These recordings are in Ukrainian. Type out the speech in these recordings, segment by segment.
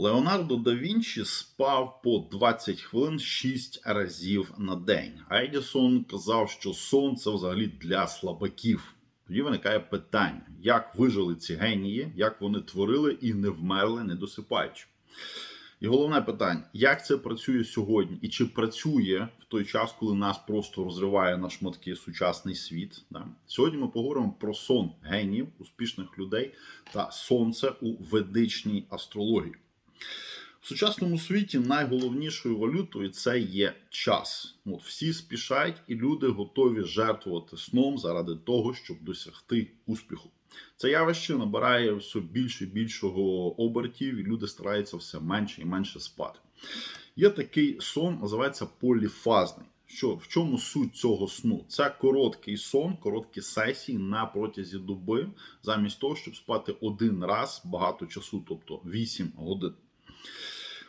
Леонардо да Вінчі спав по 20 хвилин 6 разів на день. А Едісон казав, що сон це взагалі для слабаків. Тоді виникає питання, як вижили ці генії, як вони творили і не вмерли, не досипаючи. І головне питання: як це працює сьогодні, і чи працює в той час, коли нас просто розриває на шматки сучасний світ? Да? Сьогодні ми поговоримо про сон геніїв, успішних людей та сонце у ведичній астрології. В сучасному світі найголовнішою валютою це є час. От всі спішають, і люди готові жертвувати сном заради того, щоб досягти успіху. Це явище набирає все більше і більшого обертів, і люди стараються все менше і менше спати. Є такий сон, називається поліфазний. Що в чому суть цього сну? Це короткий сон, короткі сесії на протязі доби, замість того, щоб спати один раз багато часу, тобто 8 годин.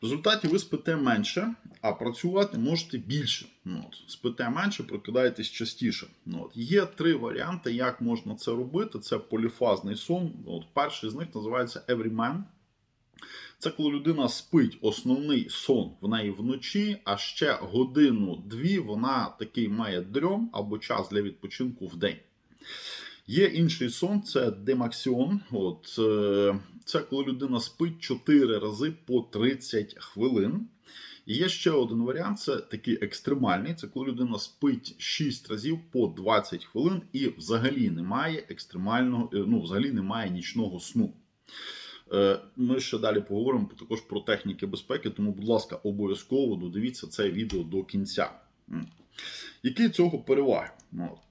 В результаті ви спите менше, а працювати можете більше. Ну, от, Спите менше, прокидаєтесь частіше. Ну, от. Є три варіанти, як можна це робити. Це поліфазний сон. От, Перший з них називається Everyman. Це коли людина спить основний сон в неї вночі, а ще годину-дві вона такий має дрьом або час для відпочинку в день. Є інший сон, це демаксіон. От, е, Це коли людина спить 4 рази по 30 хвилин. І є ще один варіант це такий екстремальний. Це коли людина спить 6 разів по 20 хвилин і взагалі немає екстремального, е, ну, взагалі немає нічного сну. Е, Ми ще далі поговоримо також про техніки безпеки, тому, будь ласка, обов'язково додивіться це відео до кінця. Які цього переваги? От.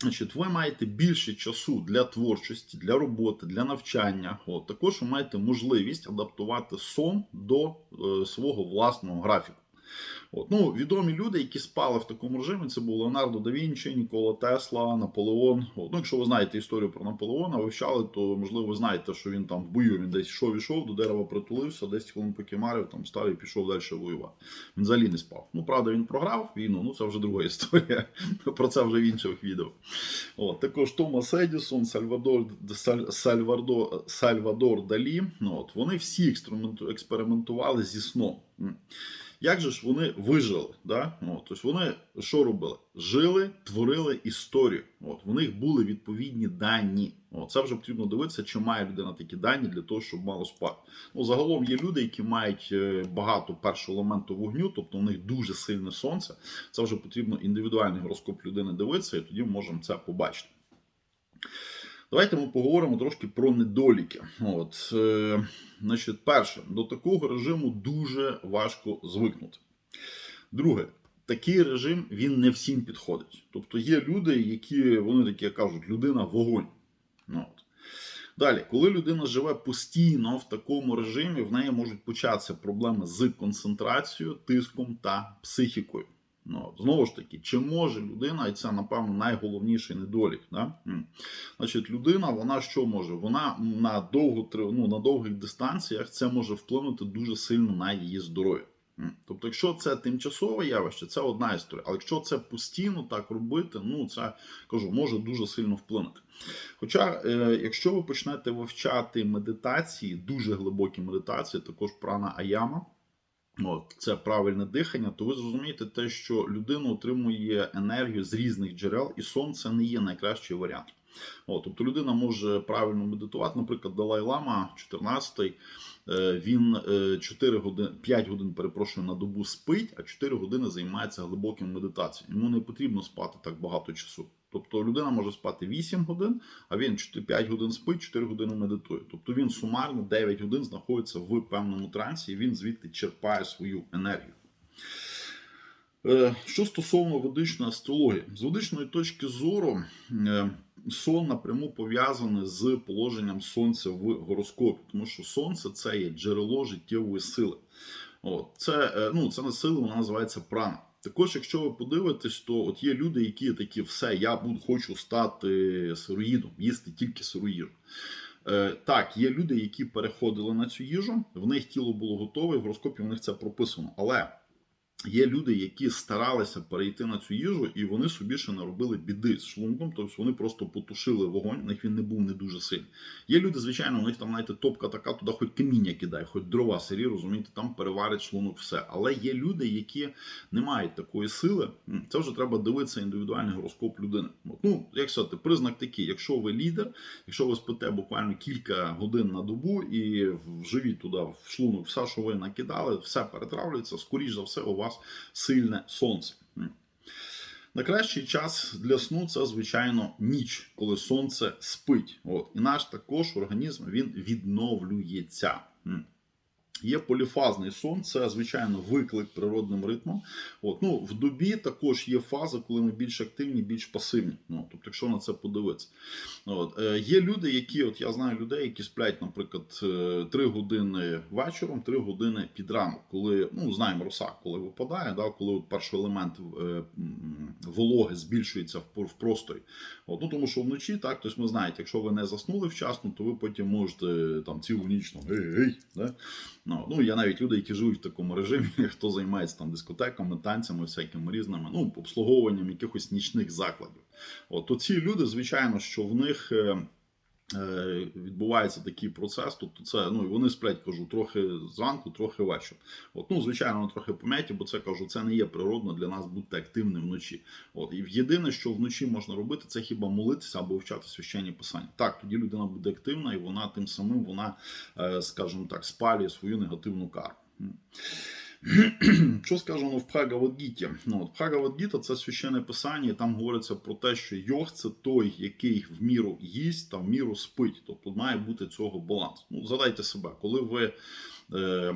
Значить, ви маєте більше часу для творчості, для роботи, для навчання. От, також ви маєте можливість адаптувати сон до е, свого власного графіку. От, ну, Відомі люди, які спали в такому режимі, це був Леонардо да Вінчі, Нікола Тесла, Наполеон. От, ну, Якщо ви знаєте історію про Наполеона, вивчали, то можливо ви знаєте, що він там в бою він десь йшов, ішов, до дерева притулився, 10 хвилин покимарив, там став і пішов далі воювати. Він взагалі не спав. Ну, правда, він програв війну, ну це вже друга історія. Про це вже в інших відео. От, Також Томас Едісон, Сальвадор, Саль, Сальвадор, Сальвадор Далі. Ну, от, Вони всі експерименту- експериментували зі сном. Як же ж вони вижили? Да? От, тобто вони що робили? Жили, творили історію. От, в них були відповідні дані. От, це вже потрібно дивитися, чи має людина такі дані для того, щоб мало спати. Ну, загалом є люди, які мають е, багато першого елементу вогню, тобто у них дуже сильне сонце. Це вже потрібно індивідуальний гороскоп людини дивитися, і тоді ми можемо це побачити. Давайте ми поговоримо трошки про недоліки. От, е, значить, перше, до такого режиму дуже важко звикнути. Друге, такий режим він не всім підходить. Тобто є люди, які вони такі як кажуть, людина вогонь. От. Далі, коли людина живе постійно в такому режимі, в неї можуть початися проблеми з концентрацією, тиском та психікою. Ну, знову ж таки, чи може людина, і це, напевно, найголовніший недолік. Да? Значить, людина, вона що може? Вона на довго, ну, на довгих дистанціях це може вплинути дуже сильно на її здоров'я. Тобто, якщо це тимчасове явище, це одна історія. Але якщо це постійно так робити, ну це кажу, може дуже сильно вплинути. Хоча, е, якщо ви почнете вивчати медитації, дуже глибокі медитації, також прана аяма. От, це правильне дихання, то ви зрозумієте те, що людина отримує енергію з різних джерел, і сон це не є найкращий варіант. От, тобто людина може правильно медитувати. Наприклад, Далай Лама, 14-й, е, він е, 4 години, 5 годин, перепрошую, на добу спить, а 4 години займається глибоким медитацією. Йому не потрібно спати так багато часу. Тобто людина може спати 8 годин, а він 5 годин спить, 4 години медитує. Тобто він сумарно 9 годин знаходиться в певному трансі, і він звідти черпає свою енергію. Е, Що стосовно ведичної астрології, з ведичної точки зору, е, сон напряму пов'язаний з положенням сонця в гороскопі, тому що сонце це є джерело життєвої сили. От, це, е, ну, це не сила, вона називається прана. Також, якщо ви подивитесь, то от є люди, які такі, все, я буду хочу стати сироїдом, їсти тільки сиру їжу. Е, так, є люди, які переходили на цю їжу, в них тіло було готове, в гороскопі в них це прописано. Але Є люди, які старалися перейти на цю їжу, і вони собі ще наробили біди з шлунком, тобто вони просто потушили вогонь, у них він не був не дуже сильний. Є люди, звичайно, у них там, знаєте, топка така, туди хоч каміння кидає, хоч дрова сирі, розумієте, там переварить шлунок все. Але є люди, які не мають такої сили. Це вже треба дивитися індивідуальний гороскоп людини. От, ну, як сказати, признак такий: якщо ви лідер, якщо ви спите буквально кілька годин на добу і вживіть туди в шлунок все, що ви накидали, все перетравлюється, скоріш за все, у вас сильне сонце. Найкращий час для сну це, звичайно, ніч, коли сонце спить. От. І наш також організм він відновлюється. Є поліфазний сон, це звичайно виклик природним ритмом. От, ну, в добі також є фаза, коли ми більш активні, більш пасивні. Ну, тобто, якщо на це подивитися. От, е, є люди, які, от я знаю людей, які сплять, наприклад, 3 години вечором, 3 години під ранок, коли ну, знаємо роса, коли випадає, да, коли от перший елемент е, вологи збільшується в, в просторі. От, ну, тому що вночі, так, тобто ми знаєте, якщо ви не заснули вчасно, то ви потім можете там цілу ніч там, ей, ей, да? Ну, ну, я навіть люди, які живуть в такому режимі, хто займається там дискотеками, танцями, всякими різними, ну, обслуговуванням якихось нічних закладів. От, то ці люди, звичайно, що в них. Е, Відбувається такий процес, тобто це ну і вони сплять, кажу, трохи зранку, трохи вечір. От, ну, звичайно, вони трохи пом'яті, бо це кажу, це не є природно для нас бути активним вночі. От і єдине, що вночі можна робити, це хіба молитися або вчати священні писання. Так, тоді людина буде активна, і вона тим самим вона, е, скажімо так, спалює свою негативну кару. Що сказано в Прагавадгіті? Ну, от Прагавадгіта – це священне писання, і там говориться про те, що йог це той, який в міру їсть та в міру спить. Тобто має бути цього баланс. Ну, Задайте себе, коли ви. Е,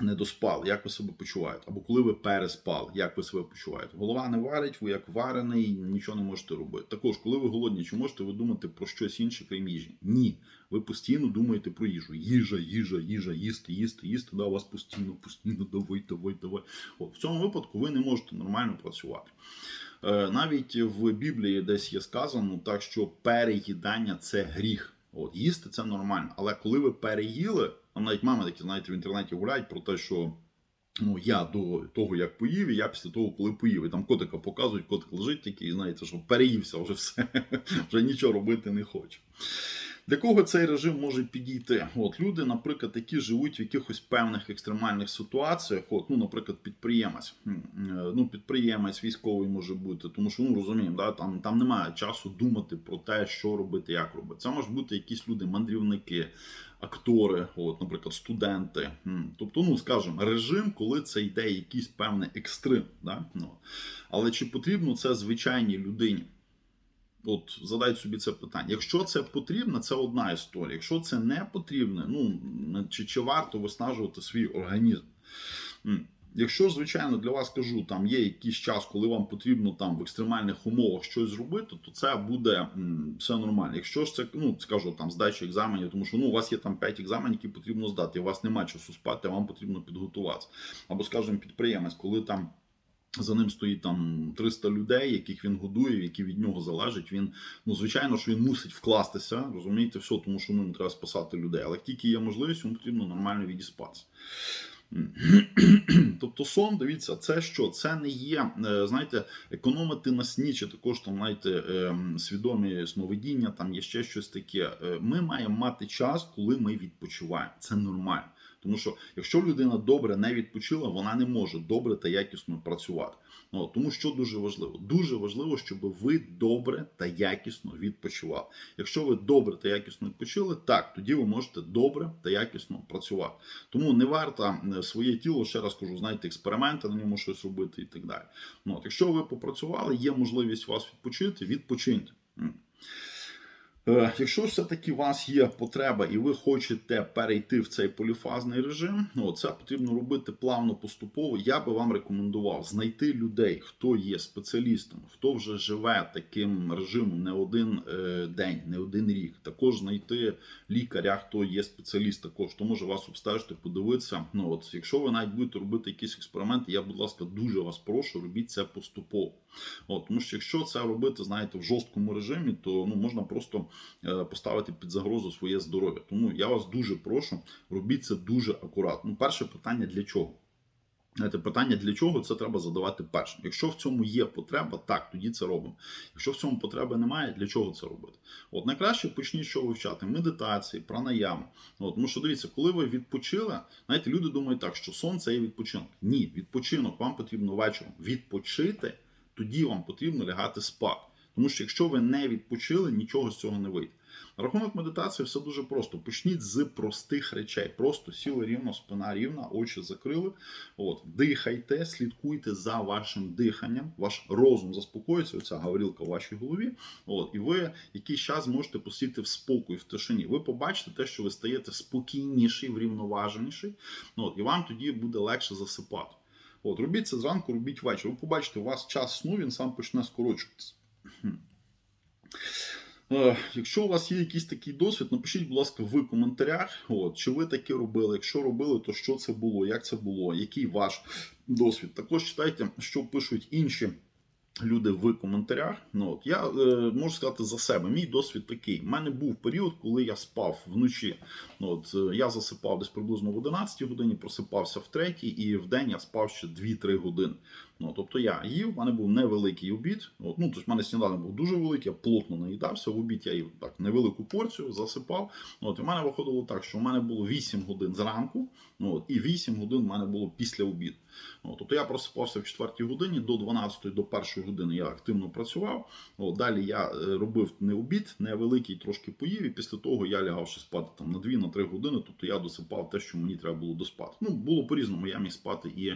не доспали, як ви себе почуваєте, або коли ви переспали, як ви себе почуваєте. Голова не варить, ви як варений, нічого не можете робити. Також, коли ви голодні, чи можете ви думати про щось інше, крім їжі? Ні. Ви постійно думаєте про їжу. Їжа, їжа, їжа, їсти, їсти, їсти. Да, у вас постійно, постійно, давай, давай, давай. От, в цьому випадку ви не можете нормально працювати. Е, навіть в Біблії десь є сказано, так що переїдання це гріх. От, їсти це нормально. Але коли ви переїли, навіть мами такі, знаєте, в інтернеті гуляють про те, що ну, я до того, як поїв, і я після того, коли поїв. І там котика показують, котик лежить такий, знаєте, що переївся вже все, вже нічого робити не хоче. Для кого цей режим може підійти? От люди, наприклад, які живуть в якихось певних екстремальних ситуаціях, от, ну, наприклад, підприємець. Е, Ну, підприємець військовий може бути, тому що ну розуміємо, да, там, там немає часу думати про те, що робити, як робити. Це можуть бути якісь люди, мандрівники, актори, от, наприклад, студенти. Тобто, ну скажімо, режим, коли це йде якийсь певний екстрим. Да? Ну, але чи потрібно це звичайній людині? От задай собі це питання. Якщо це потрібно, це одна історія. Якщо це не потрібно, ну чи, чи варто виснажувати свій організм? Якщо, звичайно, для вас кажу, там є якийсь час, коли вам потрібно там в екстремальних умовах щось зробити, то це буде все нормально. Якщо ж це ну скажу там здача екзаменів, тому що ну у вас є там 5 екзаменів, які потрібно здати, і у вас немає часу спати, вам потрібно підготуватися. Або, скажімо, підприємець, коли там. За ним стоїть там 300 людей, яких він годує, які від нього залежать. Він ну звичайно, що він мусить вкластися, розумієте, все, тому що ну, йому треба спасати людей. Але тільки є можливість, йому потрібно нормально відіспатися. Тобто сон, дивіться, це що? Це не є, е, знаєте, економити на сні, чи також там, знаєте, ем, свідомі сновидіння, там є ще щось таке. Е, Ми маємо мати час, коли ми відпочиваємо. Це нормально. Тому що якщо людина добре не відпочила, вона не може добре та якісно працювати. Ну, тому що дуже важливо? Дуже важливо, щоб ви добре та якісно відпочивали. Якщо ви добре та якісно відпочили, так тоді ви можете добре та якісно працювати. Тому не варто своє тіло, ще раз кажу, знаєте, експерименти на ньому щось робити і так далі. Ну, от, якщо ви попрацювали, є можливість вас відпочити, відпочиньте. Е, Якщо все-таки у вас є потреба і ви хочете перейти в цей поліфазний режим, ну це потрібно робити плавно поступово. Я би вам рекомендував знайти людей, хто є спеціалістом, хто вже живе таким режимом не один е, день, не один рік. Також знайти лікаря, хто є спеціаліст, також хто може вас обстежити, подивитися. Ну от, якщо ви навіть будете робити якісь експерименти, я, будь ласка, дуже вас прошу, робіть це поступово. От, тому що якщо це робити, знаєте, в жорсткому режимі, то ну можна просто е, поставити під загрозу своє здоров'я. Тому я вас дуже прошу, робіть це дуже акуратно. Ну, перше питання для чого? Знаєте, питання для чого це треба задавати першим. Якщо в цьому є потреба, так тоді це робимо. Якщо в цьому потреби немає, для чого це робити? От найкраще почніть що вивчати медитації, пранаям. От, тому що дивіться, коли ви відпочили, знаєте, люди думають так, що сон це є відпочинок. Ні, відпочинок вам потрібно вечором. Відпочити, тоді вам потрібно лягати спати. Тому що якщо ви не відпочили, нічого з цього не вийде. На рахунок медитації все дуже просто. Почніть з простих речей. Просто сіли рівно, спина рівна, очі закрили. От, дихайте, слідкуйте за вашим диханням. Ваш розум заспокоїться, оця гаврілка в вашій голові. От, і ви якийсь час можете посіти в спокій, в тишині. Ви побачите те, що ви стаєте спокійніший, врівноваженіший. От, і вам тоді буде легше засипати. От, робіть це зранку, робіть ввечері. Ви побачите, у вас час сну він сам почне скорочуватися. Е, Якщо у вас є якийсь такий досвід, напишіть, будь ласка, в коментарях, от, чи ви таке робили. Якщо робили, то що це було, як це було, який ваш досвід. Також читайте, що пишуть інші люди в коментарях. Ну, от, я е, можу сказати за себе, мій досвід такий. У мене був період, коли я спав вночі. Ну, от, е, я засипав десь приблизно в 11 годині, просипався в 3 і в день я спав ще 2-3 години. Ну, тобто я їв, в мене був невеликий обід. От, ну, тож в мене сніданок був дуже великий, я плотно наїдався. В обід я їв так невелику порцію, засипав. От, і в мене виходило так, що в мене було 8 годин зранку, ну, от, і 8 годин в мене було після обіду. От, тобто я просипався в 4 годині до 12 до 1 години я активно працював. От, далі я е, робив не обід, невеликий, трошки поїв, і після того я лягав ще спати там на 2 на 3 години. Тобто я досипав те, що мені треба було доспати. Ну, було по-різному, я міг спати і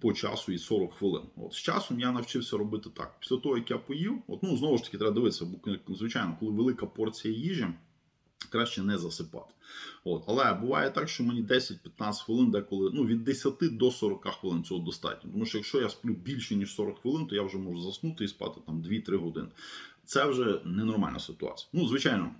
по часу, і 40 хвилин. От, з часом я навчився робити так. Після того, як я поїв, от, ну, знову ж таки, треба дивитися, бо звичайно, коли велика порція їжі. Краще не засипати. От. Але буває так, що мені 10-15 хвилин, деколи ну, від 10 до 40 хвилин цього достатньо. Тому що якщо я сплю більше, ніж 40 хвилин, то я вже можу заснути і спати там 2-3 години. Це вже ненормальна ситуація. Ну, звичайно,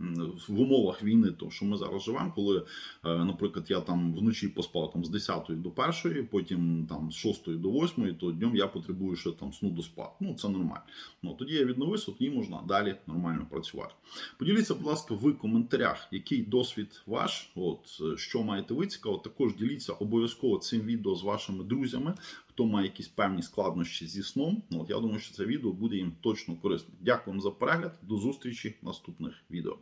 в умовах війни, то що ми зараз живемо, коли, е, наприклад, я там вночі поспав там з 10 до 1, потім там з 6 до 8, то днем я потребую ще там сну до спати. Ну, це нормально. Ну, тоді я відновився, тоді можна далі нормально працювати. Поділіться, будь ласка, в коментарях, який досвід ваш, от е, що маєте ви цікаво. Також діліться обов'язково цим відео з вашими друзями, хто має якісь певні складнощі зі сном. Ну, От я думаю, що це відео буде їм точно корисним. Дякую за перегляд. До зустрічі в наступних відео.